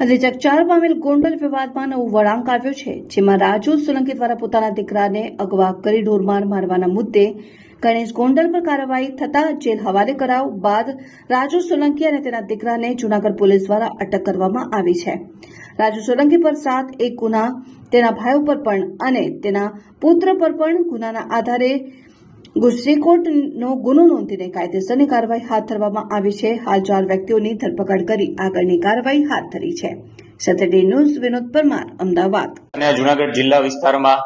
અને ચકચાર પામેલ ગોંડલ વિવાદમાં નવું વળાંક આવ્યો છે, જેમાં રાજુ સોલંકી દ્વારા પોતાના દીકરાને અગવા કરી ઢોરમાર મારવાના મુદ્દે ગણેશ ગોંડલ પર કાર્યવાહી થતા જેલ હવાલે કરાવ બાદ રાજુ સોલંકી અને તેના દીકરાને જૂનાગઢ પોલીસ દ્વારા અટક કરવામાં આવી છે. રાજુ સોલંકી પર સાત, એક ગુના તેના ભાઈ ઉપર પણ અને તેના પુત્ર પર પણ ગુનાના આધારે ગુસ્સીકોટનો ગુનો નોંધીને કાયદેસરની કાર્યવાહી હાથ ધરવામાં આવી છે. હાલ ચાર વ્યક્તિઓની ધરપકડ કરી આગળની કાર્યવાહી હાથ ધરી છે. Saturday news Vinod Parmar, Ahmedabad. અને જુનાગઢ જિલ્લા વિસ્તારમાં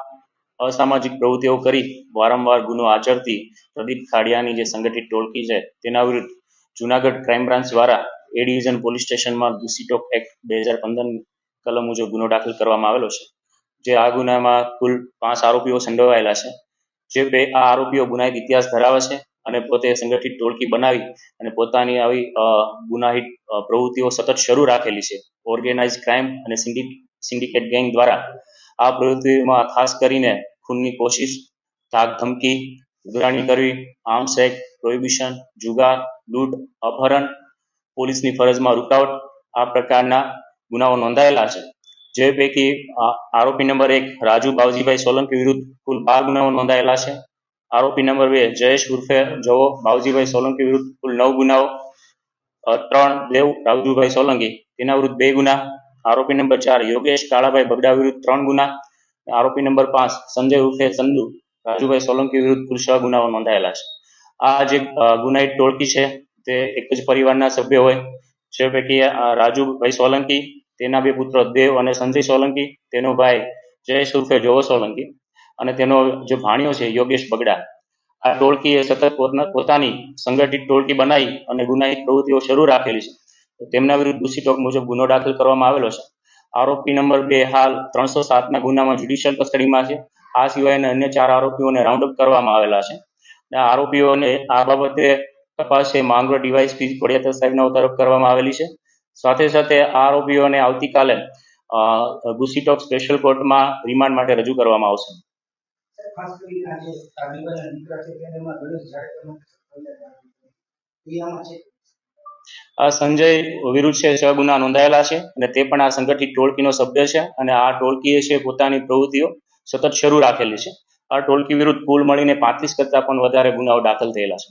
અસામાજિક પ્રવૃત્તિઓ કરી વારંવાર ગુનો આચરતી પ્રદીપ ખાડિયાની જે સંગઠિત ટોળકી છે, તેના વિરુદ્ધ જુનાગઢ ક્રાઇમ બ્રાન્ચ દ્વારા એ ડિવિઝન પોલીસ સ્ટેશનમાં ગુસીટોક એક્ટ બે હજાર પંદર કલમ મુજબ ગુનો દાખલ કરવામાં આવેલો છે. જે આ ગુનામાં કુલ પાંચ આરોપીઓ સંડોવાયેલા છે. બે આ આરોપીઓ ગુનાહિત ઇતિહાસ ધરાવે છે અને પોતે સંગઠિત ટોળકી બનાવી અને પોતાની આવી ગુનાહિત પ્રવૃત્તિઓ સતત શરૂ રાખેલી છે. ઓર્ગેનાઇઝ ક્રાઇમ અને સિન્ડિકેટ ગેંગ દ્વારા આ પ્રવૃત્તિમાં ખાસ કરીને ખૂનની કોશિશ, ધાક ધમકી, ઉઘરાણી કરવી આર્મ્સ એક્ટ પ્રોહિબિશન જુગાર, લૂંટ, અપહરણ, પોલીસની ફરજમાં રૂકાવટ આ પ્રકારના ગુનાઓ નોંધાયેલા છે. જે પૈકી આરોપી નંબર એક રાજુ બાવજીભાઈ સોલંકી વિરુદ્ધ કુલ બાર ગુનાઓ નોંધાયેલા છે. આરોપી નંબર બે જયેશ ઉર્ફે જવો બાવજીભાઈ સોલંકી વિરુદ્ધ કુલ નવ ગુનાઓ ત્રણ દેવ રાજુભાઈ સોલંકી, તેના વિરુદ્ધ બે ગુના. આરોપી નંબર ચાર યોગેશ કાળાભાઈ બગડા વિરુદ્ધ ત્રણ ગુના. આરોપી નંબર પાંચ સંજય ઉર્ફે ચંદુ રાજુભાઈ સોલંકી વિરુદ્ધ કુલ છ ગુનાઓ નોંધાયેલા છે. આ જે ગુનાઈ ટોળકી છે તે એક જ પરિવારના સભ્ય હોય. જે પૈકી રાજુભાઈ સોલંકી તેના બે પુત્રો દેવ અને સંજય સોલંકી, તેનો ભાઈ જયેશ ઉર્ફે જોવો સોલંકી અને તેનો જે ભાણિયો છે યોગેશ બગડા. આ ટોળકીએ સતત પોતાના- સંગઠિત ટોળકી બનાવી અને ગુનાહિત પ્રવૃત્તિઓ શરૂ રાખેલી છે. તેમના વિરુદ્ધ દૂષિટોક મુજબ ગુનો દાખલ કરવામાં આવેલો છે. આરોપી નંબર બે હાલ ત્રણસો સાતના ગુનામાં જ્યુડિશિયલ કસ્ટડીમાં છે. આ સિવાયના અન્ય ચાર આરોપીઓને રાઉન્ડ અપ કરવામાં આવેલા છે. આરોપીઓને આ બાબતે તપાસે માંગરો ડીવાયસપી કોડિયાતર સાહેબના તરફ કરવામાં આવેલી છે. સાથે સાથે આ આરોપીઓને આવતીકાલે ગુસીટોક સ્પેશિયલ કોર્ટમાં રિમાન્ડ માટે રજૂ કરવામાં આવશે. આ સંજય વિરુદ્ધ છે છ ગુના નોંધાયેલા છે અને તે પણ આ સંગઠિત ટોળકીનો સભ્ય છે અને આ ટોળકીએ છે પોતાની પ્રવૃત્તિઓ સતત શરૂ રાખેલી છે. આ ટોળકી વિરુદ્ધ કુલ મળીને પાંત્રીસ કરતા પણ વધારે ગુનાઓ દાખલ થયેલા છે.